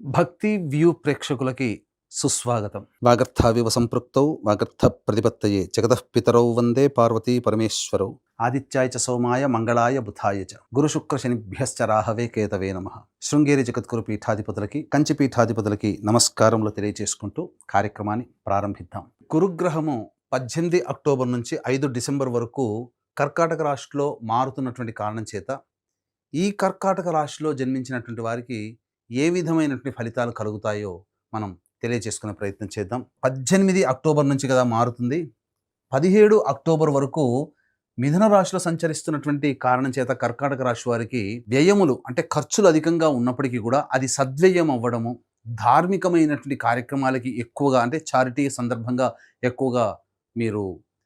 భక్తి వ్యూ ప్రేక్షకులకి సుస్వాగతం. వాగర్థావివ సంపృక్తౌ వాగర్థ ప్రతిపత్తయే జగతః పితరౌ వందే పార్వతీ పరమేశ్వరౌ. ఆదిత్యాయ చ సోమాయ మంగళాయ బుధాయ చ. గురు శుక్ర శనిభ్యశ్చ రాహవే కేతవే నమ. శృంగేరి జగద్గురు పీఠాధిపతులకి కంచి పీఠాధిపతులకి నమస్కారములు తెలియజేసుకుంటూ కార్యక్రమాన్ని ప్రారంభిద్దాం. గురుగ్రహము పద్దెనిమిది అక్టోబర్ నుంచి ఐదు డిసెంబర్ వరకు కర్కాటక రాశిలో మారుతున్నటువంటి కారణం చేత ఈ కర్కాటక రాశిలో జన్మించినటువంటి వారికి ఏ విధమైనటువంటి ఫలితాలు కలుగుతాయో మనం తెలియజేసుకునే ప్రయత్నం చేద్దాం. పద్దెనిమిది అక్టోబర్ నుంచి కదా మారుతుంది. పదిహేడు అక్టోబర్ వరకు మిథున రాశిలో సంచరిస్తున్నటువంటి కారణం చేత కర్కాటక రాశి వారికి వ్యయములు అంటే ఖర్చులు అధికంగా ఉన్నప్పటికీ కూడా అది సద్వ్యయం అవ్వడము ధార్మికమైనటువంటి కార్యక్రమాలకి ఎక్కువగా అంటే చారిటీ సందర్భంగా ఎక్కువగా మీరు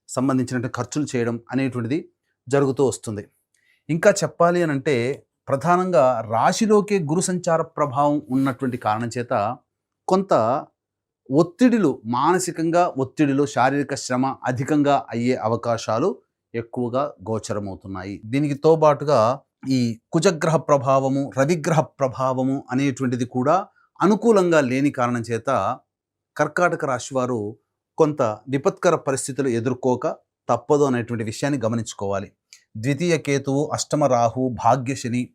సంబంధించినటువంటి ఖర్చులు చేయడం అనేటువంటిది జరుగుతూ వస్తుంది. ఇంకా చెప్పాలి అని అంటే ప్రధానంగా రాశిలోకే గురు సంచార ప్రభావం ఉన్నటువంటి కారణం చేత కొంత ఒత్తిడిలు మానసికంగా ఒత్తిడిలో శారీరక శ్రమ అధికంగా అయ్యే అవకాశాలు ఎక్కువగా గోచరమవుతున్నాయి. దీనికి తోబాటుగా ఈ కుజగ్రహ ప్రభావము రవిగ్రహ ప్రభావము అనేటువంటిది కూడా అనుకూలంగా లేని కారణం చేత కర్కాటక రాశి వారు కొంత విపత్కర పరిస్థితులు ఎదుర్కోక తప్పదు అనేటువంటి విషయాన్ని గమనించుకోవాలి. ద్వితీయ కేతువు అష్టమ రాహు భాగ్యశని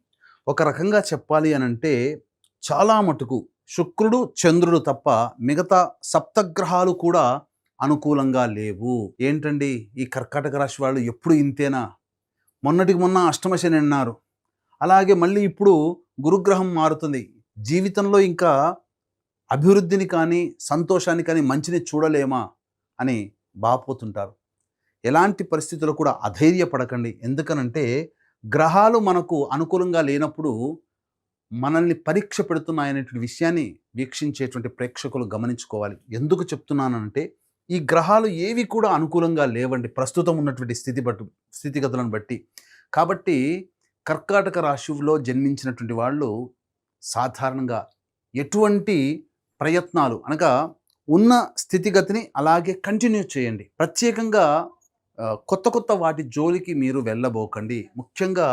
ఒక రకంగా చెప్పాలి అని అంటే చాలా మటుకు శుక్రుడు చంద్రుడు తప్ప మిగతా సప్తగ్రహాలు కూడా అనుకూలంగా లేవు. ఏంటండి? ఈ కర్కాటక రాశి వాళ్ళు ఎప్పుడు ఇంతేనా? మొన్నటికి మొన్న అష్టమశని అన్నారు. అలాగే మళ్ళీ ఇప్పుడు గురుగ్రహం మారుతుంది. జీవితంలో ఇంకా అభివృద్ధిని కానీ సంతోషాన్ని కానీ మంచిని చూడలేమా అని బాపోతుంటారు. ఎలాంటి పరిస్థితుల్లో కూడా అధైర్యపడకండి. ఎందుకనంటే గ్రహాలు మనకు అనుకూలంగా లేనప్పుడు మనల్ని పరీక్ష పెడుతున్నాయనేటువంటి విషయాన్ని వీక్షించేటువంటి ప్రేక్షకులు గమనించుకోవాలి. ఎందుకు చెప్తున్నానంటే ఈ గ్రహాలు ఏవి కూడా అనుకూలంగా లేవండి. ప్రస్తుతం ఉన్నటువంటి స్థితి బట్టి స్థితిగతులను బట్టి. కాబట్టి కర్కాటక రాశిలో జన్మించినటువంటి వాళ్ళు సాధారణంగా ఎటువంటి ప్రయత్నాలు అనగా ఉన్న స్థితిగతిని అలాగే కంటిన్యూ చేయండి. ప్రత్యేకంగా కొత్త కొత్త వాటి జోలికి మీరు వెళ్ళబోకండి. ముఖ్యంగా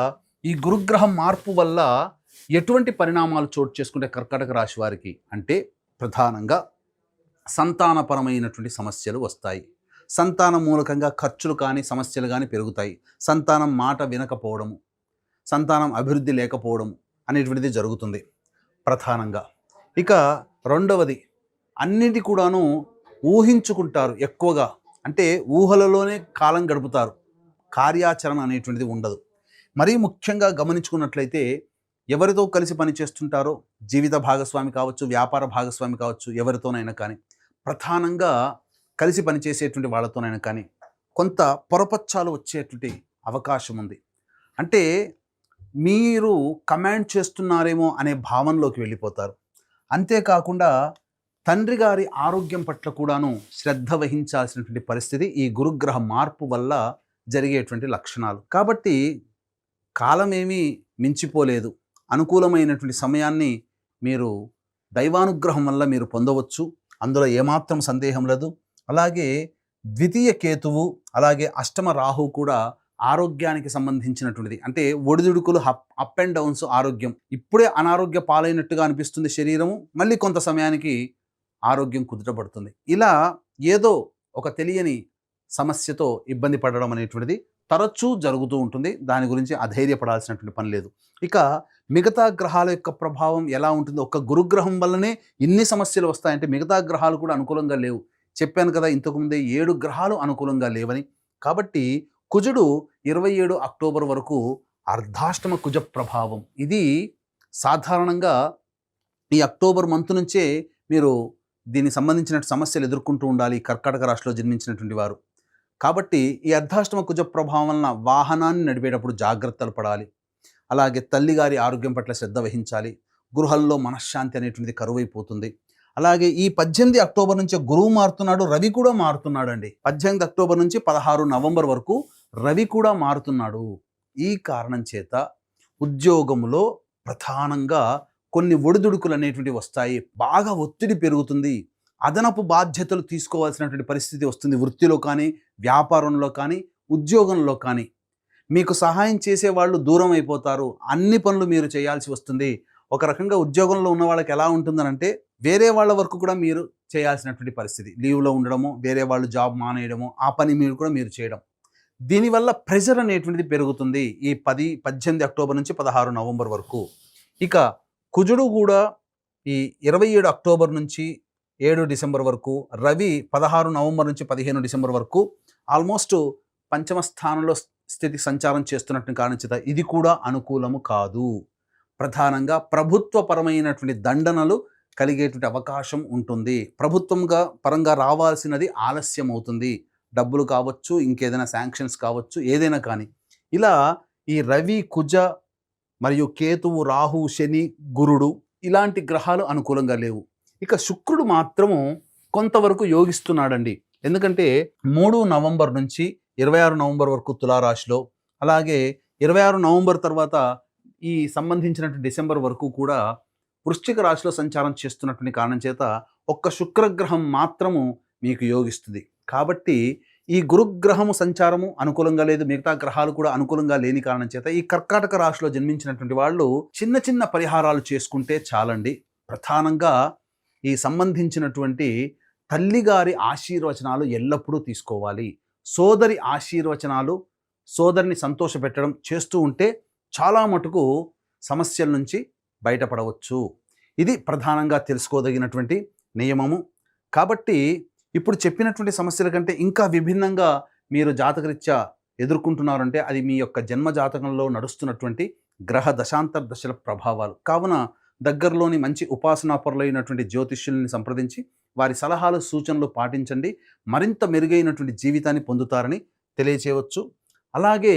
ఈ గురుగ్రహం మార్పు వల్ల ఎటువంటి పరిణామాలు చోటు చేసుకుంటే కర్కాటక రాశి వారికి? అంటే ప్రధానంగా సంతానపరమైనటువంటి సమస్యలు వస్తాయి. సంతానం మూలకంగా ఖర్చులు కానీ సమస్యలు కానీ పెరుగుతాయి. సంతానం మాట వినకపోవడము సంతానం అభివృద్ధి లేకపోవడం అనేటువంటిది జరుగుతుంది ప్రధానంగా. ఇక రెండవది అన్నిటి కూడాను ఊహించుకుంటారు ఎక్కువగా. అంటే ఊహలలోనే కాలం గడుపుతారు. కార్యాచరణ అనేటువంటిది ఉండదు. మరీ ముఖ్యంగా గమనించుకున్నట్లయితే ఎవరితో కలిసి పనిచేస్తుంటారో జీవిత భాగస్వామి కావచ్చు వ్యాపార భాగస్వామి కావచ్చు ఎవరితోనైనా కానీ ప్రధానంగా కలిసి పనిచేసేటువంటి వాళ్ళతోనైనా కానీ కొంత పొరపచ్చాలు వచ్చేటువంటి అవకాశం ఉంది. అంటే మీరు కమాండ్ చేస్తున్నారేమో అనే భావనలోకి వెళ్ళిపోతారు. అంతేకాకుండా తండ్రి గారి ఆరోగ్యం పట్ల కూడాను శ్రద్ధ వహించాల్సినటువంటి పరిస్థితి ఈ గురుగ్రహ మార్పు వల్ల జరిగేటువంటి లక్షణాలు. కాబట్టి కాలమేమీ మించిపోలేదు. అనుకూలమైనటువంటి సమయాన్ని మీరు దైవానుగ్రహం వల్ల మీరు పొందవచ్చు. అందులో ఏమాత్రం సందేహం లేదు. అలాగే ద్వితీయ కేతువు అలాగే అష్టమ రాహు కూడా ఆరోగ్యానికి సంబంధించినటువంటిది. అంటే ఒడిదుడుకులు అప్ అప్ అండ్ డౌన్స్ ఆరోగ్యం. ఇప్పుడే అనారోగ్య పాలైనట్టుగా అనిపిస్తుంది శరీరము. మళ్ళీ కొంత సమయానికి ఆరోగ్యం కుదుటపడుతుంది. ఇలా ఏదో ఒక తెలియని సమస్యతో ఇబ్బంది పడడం అనేటువంటిది తరచూ జరుగుతూ ఉంటుంది. దాని గురించి అధైర్యపడాల్సినటువంటి పని లేదు. ఇక మిగతా గ్రహాల యొక్క ప్రభావం ఎలా ఉంటుందో? ఒక గురుగ్రహం వల్లనే ఇన్ని సమస్యలు వస్తాయంటే మిగతా గ్రహాలు కూడా అనుకూలంగా లేవు. చెప్పాను కదా ఇంతకుముందే ఏడు గ్రహాలు అనుకూలంగా లేవని. కాబట్టి కుజుడు ఇరవై ఏడు అక్టోబర్ వరకు అర్ధాష్టమ కుజ ప్రభావం. ఇది సాధారణంగా ఈ అక్టోబర్ మంత్ నుంచే మీరు దీనికి సంబంధించిన సమస్యలు ఎదుర్కొంటూ ఉండాలి కర్కాటక రాశిలో జన్మించినటువంటి వారు. కాబట్టి ఈ అర్ధాష్టమ కుజ ప్రభావం వలన వాహనాన్ని నడిపేటప్పుడు జాగ్రత్తలు పడాలి. అలాగే తల్లిగారి ఆరోగ్యం పట్ల శ్రద్ధ వహించాలి. గృహంలో మనశ్శాంతి అనేటువంటిది కరువైపోతుంది. అలాగే ఈ పద్దెనిమిది అక్టోబర్ నుంచి గురువు మారుతున్నాడు రవి కూడా మారుతున్నాడు అండి పద్దెనిమిది అక్టోబర్ నుంచి పదహారు నవంబర్ వరకు రవి కూడా మారుతున్నాడు. ఈ కారణం చేత ఉద్యోగంలో ప్రధానంగా కొన్ని ఒడిదుడుకులు అనేటువంటివి వస్తాయి. బాగా ఒత్తిడి పెరుగుతుంది. అదనపు బాధ్యతలు తీసుకోవాల్సినటువంటి పరిస్థితి వస్తుంది. వృత్తిలో కానీ వ్యాపారంలో కానీ ఉద్యోగంలో కానీ. మీకు సహాయం చేసే వాళ్ళు దూరం అయిపోతారు. అన్ని పనులు మీరు చేయాల్సి వస్తుంది. ఒక రకంగా ఉద్యోగంలో ఉన్న వాళ్ళకి ఎలా ఉంటుందనంటే వేరే వాళ్ళ వరకు కూడా మీరు చేయాల్సినటువంటి పరిస్థితి. లీవ్లో ఉండడము వేరే వాళ్ళు జాబ్ మానేయడము ఆ పని మీరు కూడా మీరు చేయడం. దీనివల్ల ప్రెషర్ అనేటువంటిది పెరుగుతుంది ఈ పది పద్దెనిమిది అక్టోబర్ నుంచి పదహారు నవంబర్ వరకు. ఇక కుజుడు కూడా ఈ ఇరవై ఏడు అక్టోబర్ నుంచి ఏడు డిసెంబర్ వరకు రవి పదహారు నవంబర్ నుంచి పదిహేను డిసెంబర్ వరకు ఆల్మోస్ట్ పంచమ స్థానంలో స్థితి సంచారం చేస్తున్నట్టు కారణం ఇది కూడా అనుకూలము కాదు. ప్రధానంగా ప్రభుత్వపరమైనటువంటి దండనలు కలిగేటువంటి అవకాశం ఉంటుంది. ప్రభుత్వంగా పరంగా రావాల్సినది ఆలస్యం అవుతుంది. డబ్బులు కావచ్చు ఇంకేదైనా శాంక్షన్స్ కావచ్చు ఏదైనా కానీ. ఇలా ఈ రవి కుజ మరియు కేతువు రాహు శని గురుడు ఇలాంటి గ్రహాలు అనుకూలంగా లేవు. ఇక శుక్రుడు మాత్రము కొంతవరకు యోగిస్తున్నాడండి. ఎందుకంటే మూడు నవంబర్ నుంచి ఇరవై ఆరు నవంబర్ వరకు తులారాశిలో అలాగే ఇరవై ఆరు నవంబర్ తర్వాత ఈ సంబంధించినటువంటి డిసెంబర్ వరకు కూడా వృశ్చిక రాశిలో సంచారం చేస్తున్నటువంటి కారణం చేత ఒక్క శుక్రగ్రహం మాత్రము మీకు యోగిస్తుంది. కాబట్టి ఈ గురుగ్రహము సంచారము అనుకూలంగా లేదు మిగతా గ్రహాలు కూడా అనుకూలంగా లేని కారణం చేత ఈ కర్కాటక రాశిలో జన్మించినటువంటి వాళ్ళు చిన్న చిన్న పరిహారాలు చేసుకుంటే చాలండి. ప్రధానంగా ఈ సంబంధించినటువంటి తల్లిగారి ఆశీర్వచనాలు ఎల్లప్పుడూ తీసుకోవాలి. సోదరి ఆశీర్వచనాలు సోదరిని సంతోషపెట్టడం చేస్తూ ఉంటే చాలా మటుకు సమస్యల నుంచి బయటపడవచ్చు. ఇది ప్రధానంగా తెలుసుకోదగినటువంటి నియమము. కాబట్టి ఇప్పుడు చెప్పినటువంటి సమస్యల కంటే ఇంకా విభిన్నంగా మీరు జాతకరీత్యా ఎదుర్కొంటున్నారంటే అది మీ యొక్క జన్మ జాతకంలో నడుస్తున్నటువంటి గ్రహ దశాంతర దశల ప్రభావాలు. కావున దగ్గరలోని మంచి ఉపాసనాపరులైనటువంటి జ్యోతిష్యుల్ని సంప్రదించి వారి సలహాలు సూచనలు పాటించండి. మరింత మెరుగైనటువంటి జీవితాన్ని పొందుతారని తెలియచేయవచ్చు. అలాగే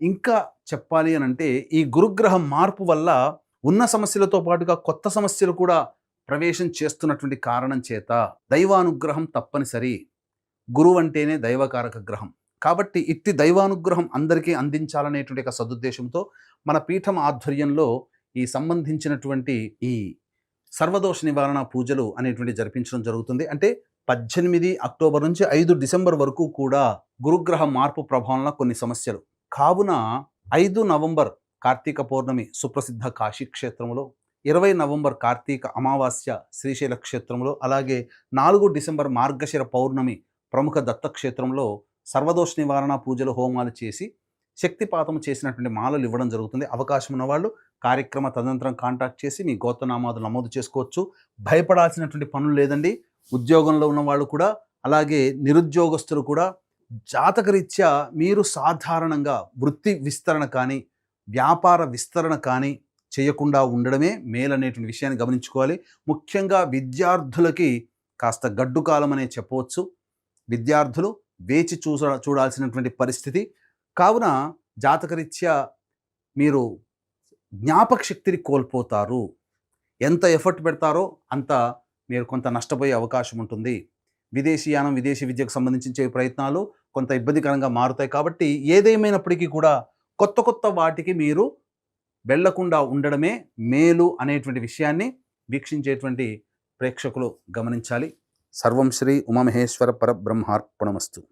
ఇంకా చెప్పాలి అని అంటే ఈ గురుగ్రహం మార్పు వల్ల ఉన్న సమస్యలతో పాటుగా కొత్త సమస్యలు కూడా ప్రవేశం చేస్తున్నటువంటి కారణం చేత దైవానుగ్రహం తప్పనిసరి. గురువు అంటేనే దైవకారక గ్రహం. కాబట్టి ఇట్టి దైవానుగ్రహం అందరికీ అందించాలనేటువంటి ఒక సదుద్దేశంతో మన పీఠం ఆధ్వర్యంలో ఈ సంబంధించినటువంటి ఈ సర్వదోష నివారణ పూజలు అనేటువంటి జరిపించడం జరుగుతుంది. అంటే పద్దెనిమిది అక్టోబర్ నుంచి ఐదు డిసెంబర్ వరకు కూడా గురుగ్రహ మార్పు ప్రభావంలో కొన్ని సమస్యలు. కావున ఐదు నవంబర్ కార్తీక పౌర్ణమి సుప్రసిద్ధ కాశీ క్షేత్రంలో ఇరవై నవంబర్ కార్తీక అమావాస్య శ్రీశైల క్షేత్రంలో అలాగే నాలుగు డిసెంబర్ మార్గశిర పౌర్ణమి ప్రముఖ దత్తక్షేత్రంలో సర్వదోష నివారణ పూజలు హోమాలు చేసి శక్తిపాతం చేసినటువంటి మాలలు ఇవ్వడం జరుగుతుంది. అవకాశం ఉన్నవాళ్ళు కార్యక్రమ తదనంతరం కాంటాక్ట్ చేసి మీ గోత్రనామాలు నమోదు చేసుకోవచ్చు. భయపడాల్సినటువంటి పనులు లేదండి. ఉద్యోగంలో ఉన్నవాళ్ళు కూడా అలాగే నిరుద్యోగస్తులు కూడా జాతకరీత్యా మీరు సాధారణంగా వృత్తి విస్తరణ కానీ వ్యాపార విస్తరణ కానీ చేయకుండా ఉండడమే మేలనేటువంటి విషయాన్ని గమనించుకోవాలి. ముఖ్యంగా విద్యార్థులకి కాస్త గడ్డు కాలం అనే చెప్పవచ్చు. విద్యార్థులు వేచి చూస చూడాల్సినటువంటి పరిస్థితి. కావున జాతకరీత్యా మీరు జ్ఞాపక శక్తిని కోల్పోతారు. ఎంత ఎఫర్ట్ పెడతారో అంత మీరు కొంత నష్టపోయే అవకాశం ఉంటుంది. విదేశీయానం విదేశీ విద్యకు సంబంధించే ప్రయత్నాలు కొంత ఇబ్బందికరంగా మారుతాయి. కాబట్టి ఏదేమైనప్పటికీ కూడా కొత్త కొత్త వాటికి మీరు వెళ్ళకుండా ఉండడమే మేలు అనేటువంటి విషయాన్ని వీక్షించేటువంటి ప్రేక్షకులు గమనించాలి. సర్వం శ్రీ ఉమామహేశ్వర పరబ్రహ్మార్పణమస్తు.